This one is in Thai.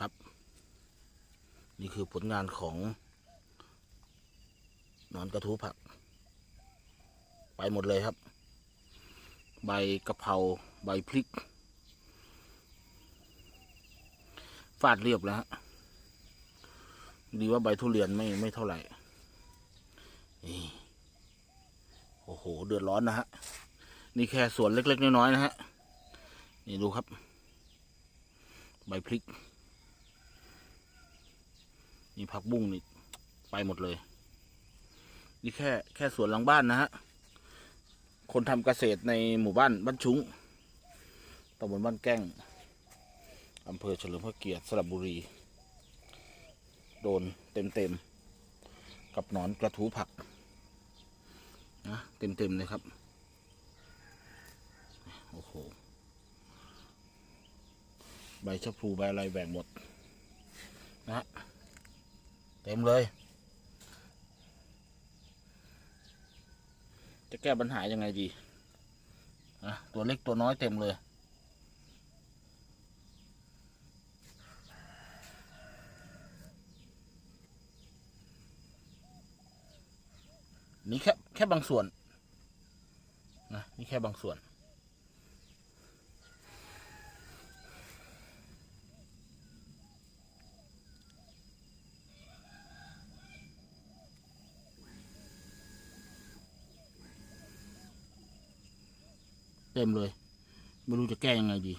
ครับ นี่คือผลงานของนอนกระทู้ผัก ไปหมดเลยครับ ใบกะเพราใบพริก ฟาดเรียบแล้วฮะดีว่าใบทุเรียนไม่ไม่เท่าไหร่นี่โอ้โห เดือดร้อนนะฮะ นี่แค่ส่วนเล็ก ๆ น้อย ๆ นะฮะ นี่ดูครับ ใบพริก นี่ผักบุ้งนี่ไปหมดเลย นี่แค่แค่สวนหลังบ้านนะฮะ คนทำเกษตรในหมู่บ้านบ้านชุ้งตำบลบ้านแก้งอำเภอเฉลิมพระเกียรติสระบุรี โดนเต็มเต็มกับหนอนกระทูผักนะเต็มเต็มเลยครับ โอ้โห ใบชะพลูใบอะไรแบ่งหมด ต็มเลย จะแก้ปัญหายังไงดีอะตัวเล็กตัวน้อยเต็มเลยนี่แค่แค่บางส่วนนะนี่แค่บางส่วน เต็มเลย ไม่รู้จะแก้ยังไงดี